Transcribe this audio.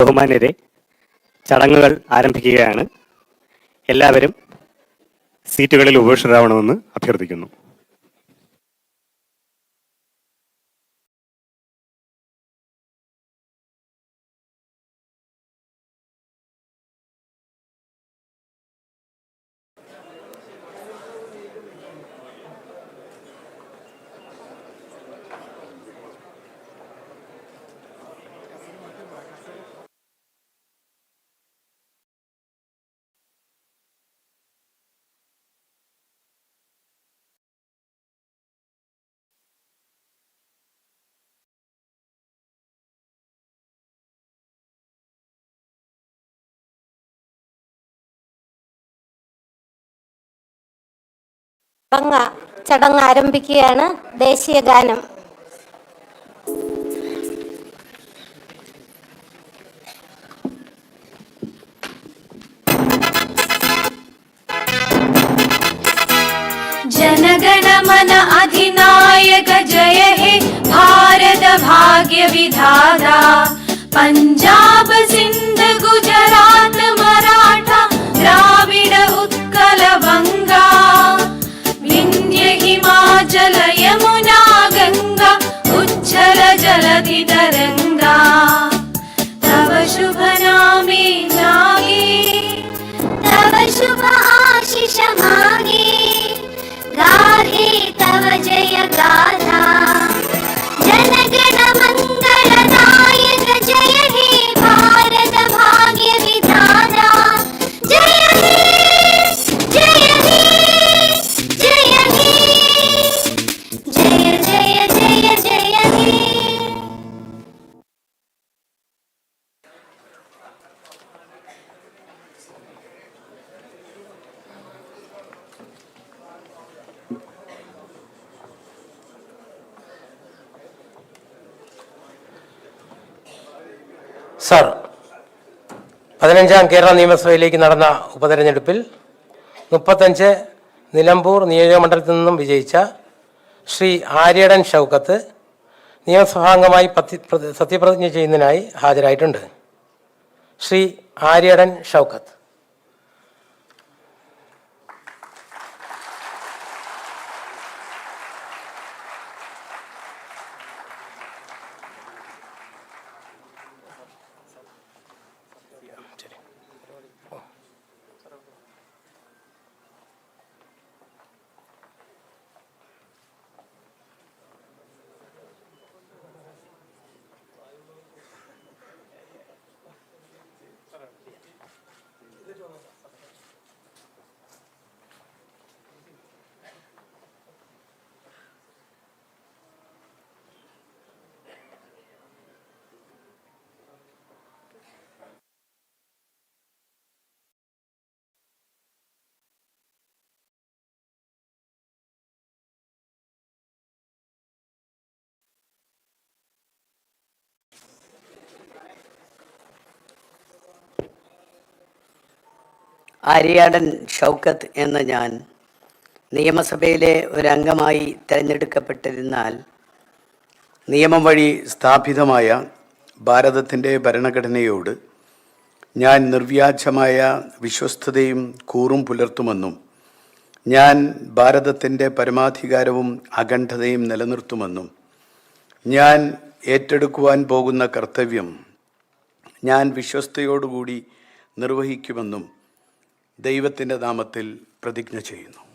ബഹുമാന്യരെ ചടങ്ങുകൾ ആരംഭിക്കുകയാണ്. എല്ലാവരും സീറ്റുകളിൽ ഉപേക്ഷിതാവണമെന്ന് അഭ്യർത്ഥിക്കുന്നു. ചടങ്ങ് ചടങ്ങ് ആരംഭിക്കുകയാണ് ദേശീയ ഗാനം जनगणमन अधिनायक जय हे भारत भाग्य विधाता पञ्जाब सिन्ध गुजरात मराठा द्राविड उत्कल बङ्गा സർ പതിനഞ്ചാം കേരള നിയമസഭയിലേക്ക് നടന്ന ഉപതെരഞ്ഞെടുപ്പിൽ മുപ്പത്തഞ്ച് നിലമ്പൂർ നിയോജകമണ്ഡലത്തിൽ നിന്നും വിജയിച്ച ശ്രീ ആര്യടൻ ഷൗക്കത്ത് നിയമസഭാംഗമായി സത്യപ്രതിജ്ഞ ചെയ്യുന്നതിനായി ഹാജരായിട്ടുണ്ട്. ശ്രീ ആര്യടൻ ഷൗക്കത്ത്. ആര്യാടൻ ഷൗക്കത്ത് എന്ന ഞാൻ നിയമസഭയിലെ ഒരംഗമായി തിരഞ്ഞെടുക്കപ്പെട്ടിരുന്നാൽ നിയമം വഴി സ്ഥാപിതമായ ഭാരതത്തിന്റെ ഭരണഘടനയോട് ഞാൻ നിർവ്യാജമായ വിശ്വസ്തതയും കൂറും പുലർത്തുമെന്നും ഞാൻ ഭാരതത്തിന്റെ പരമാധികാരവും അഖണ്ഡതയും നിലനിർത്തുമെന്നും ഞാൻ ഏറ്റെടുക്കുവാൻ പോകുന്ന കർത്തവ്യം ഞാൻ വിശ്വസ്തയോടുകൂടി നിർവഹിക്കുമെന്നും ദൈവത്തിന്റെ നാമത്തിൽ പ്രതിജ്ഞ ചെയ്യുന്നു.